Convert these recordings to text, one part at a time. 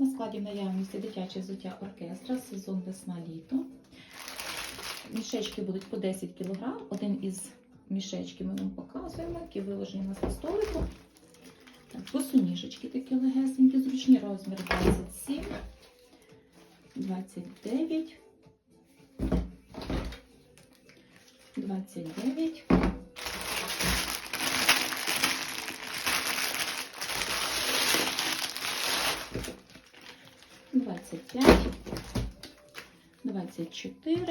На складі наявності дитяче взуття оркестра, сезон весна-літо. Мішечки будуть по 10 кг. Один із мішечків ми вам показуємо, які виложені на столику. Так, босоніжечки такі легесенькі, зручні розміри 27, 29, 29, 25, 24,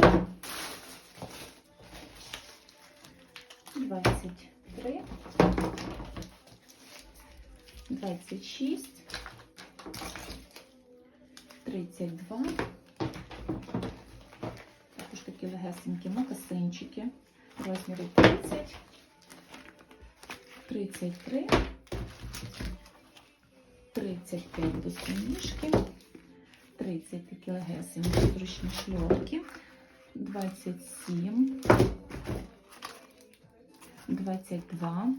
23, 26, 32. Також такі легесенькі макасинчики. Розміри 30, 33, 35 босоніжки, 30 такі легесенькі зручні шльопки, 27, 22,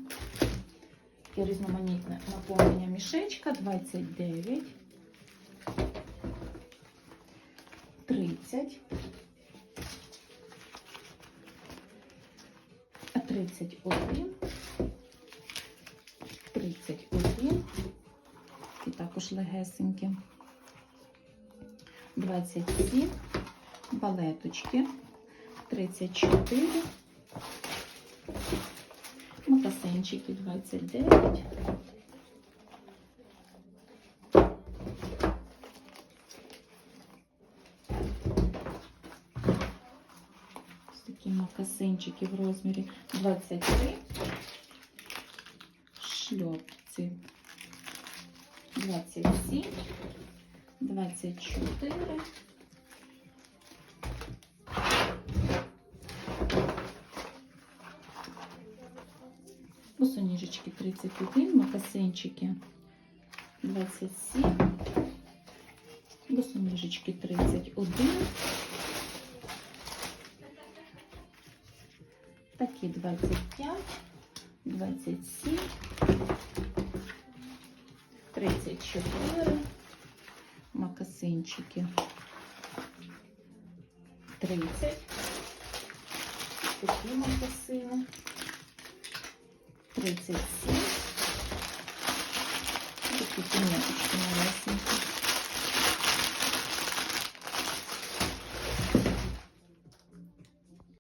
таке різноманітне наповнення мішечка, 29, 30, 31, 31, і також легесенькі, 27, балеточки, 34, Макасинчики 29. Ось такі макасинчики в розмірі 23. Шльопці 27, 24. Босоніжечки 31, макасинчики 27, босоніжечки 31, такі 25, 27, 34, макасинчики 30, такі макасини. 37. Такі